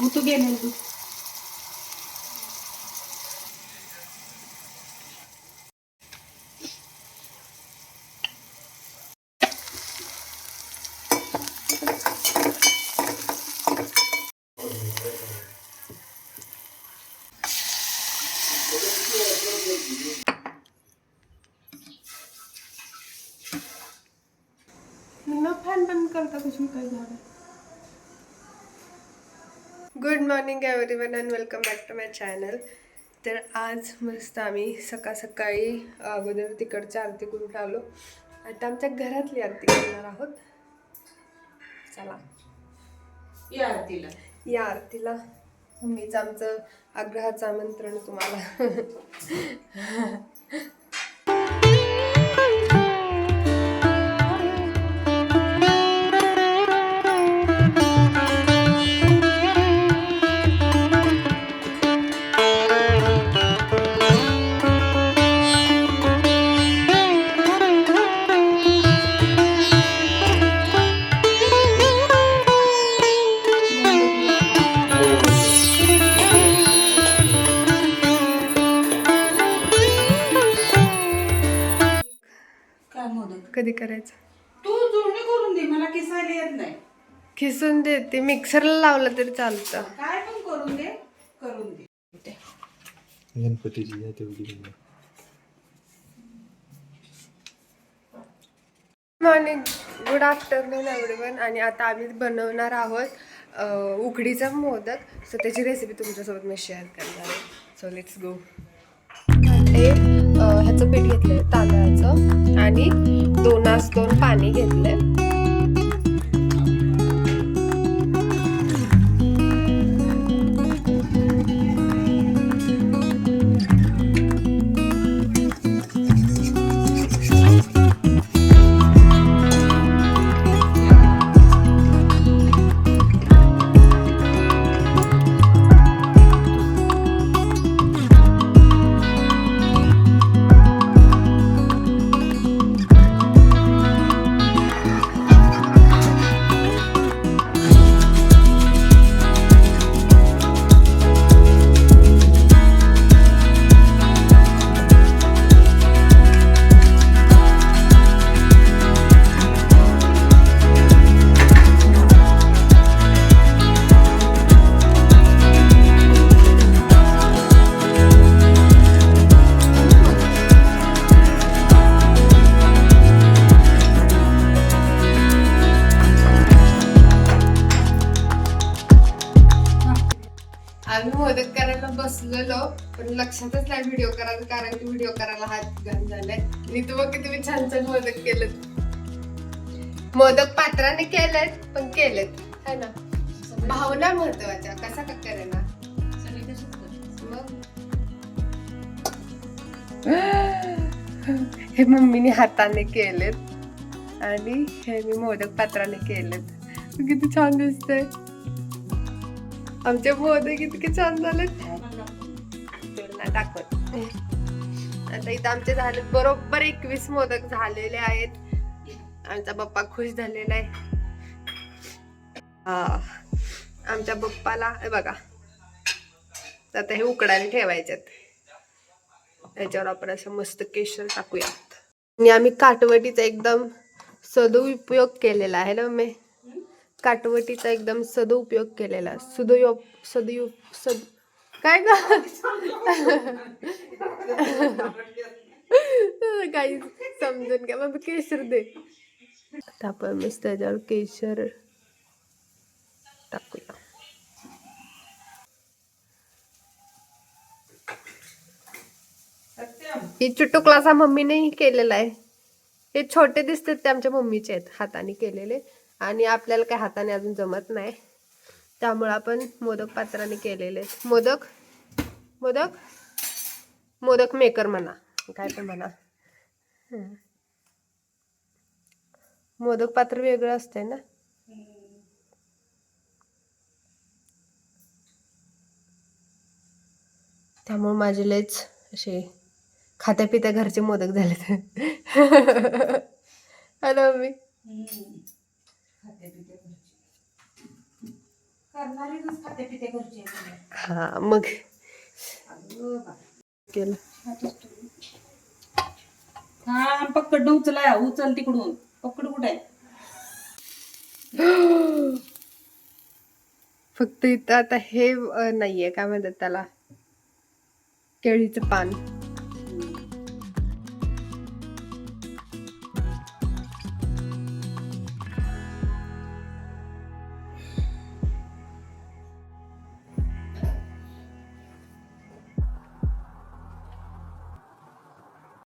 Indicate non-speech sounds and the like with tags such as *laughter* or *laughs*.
मग तू गेले तू न फॅन बंद करता कशी काय झालं? Good morning everyone and welcome back to my channel तर आज मस्त आम्ही सकाळ सकाळी अगोदर तिकडच्या आरती करून आलो आता आमच्या घरातली आरती करणार आहोत. चला. या आरतीला. या आरतीला. मीच आमचं आग्रहाचं आमंत्रण तुम्हाला कधी करायचं? तू जुळणी करून दे मला किसायला येत नाही. खिसून देते मिक्सरला लावलं तरी चालतं. काय पण करून दे करून दे. गणपतीची या तेवढी मॉर्निंग गुड आफ्टरनून एवरीवन. आणि आता आम्ही बनवणार आहोत अ, उकडीचा मोदक. सो त्याची रेसिपी तुमच्यासोबत मी शेअर करणार आहे. सो लेट्स गो अ, पीठ घेतलं तांदळाचं. आणि दोनास दोन पाणी घेतलं आम्ही मोदक करायला बसलेलो पण लक्षातच नाही व्हिडिओ करायला कारण की व्हिडिओ करायला हात घाण झालाय. आणि तू बघ तुम्ही छान छान मोदक केलेत. मोदक पात्राने केलेत पण केलेत. है ना? भावना महत्त्वाच्या. कसा का करेना? मग? हे मम्मीने हाताने केलेत. आणि हे मी मोदक पात्राने केलेत. किती छान दिसतंय. आमचे मोदक इतके छान झालेत दाखवत आता इथं आमचे झालेत बरोबर एकवीस मोदक झालेले आहेत. आमचा पप्पा खुश झालेला आहे. हा. आमच्या बप्पाला बघा. आता हे उकडाने ठेवायच्यात. त्याच्यावर आपण असं मस्त केशर टाकूयात. आणि आम्ही काटवटीचा एकदम सदुपयोग केलेला आहे ना मी काटवटीचा एकदम सदुपयोग केलेला. सुदयोग सदुयोग सद काय काही समजून घ्या मग केशर दे. आता आपण मस्त त्याच्यावर केशर टाकूया. ही क्लासा मम्मीने केलेला आहे. हे छोटे दिसतात ते आमच्या मम्मीचे आहेत. हाताने केलेले. आणि आपल्याला काय हाताने अजून जमत नाही. त्यामुळे आपण मोदक पात्राने केलेले मोदक? मोदक? मोदक मेकर म्हणा. काय पण म्हणा. मोदक पात्र वेगळं असतंय ना? त्यामुळे माझे लयच असे खात्या पित्या घरचे मोदक झाले हॅलो *laughs* मी. खाते पिते घरची. करणारीच खाते पिते घरचे हा मग. केलं. हा पकड उचला उचल तिकडून. पकड कुठे? आहे फक्त इथं आता हे नाहीये काय म्हणतात त्याला? केळीचं पान.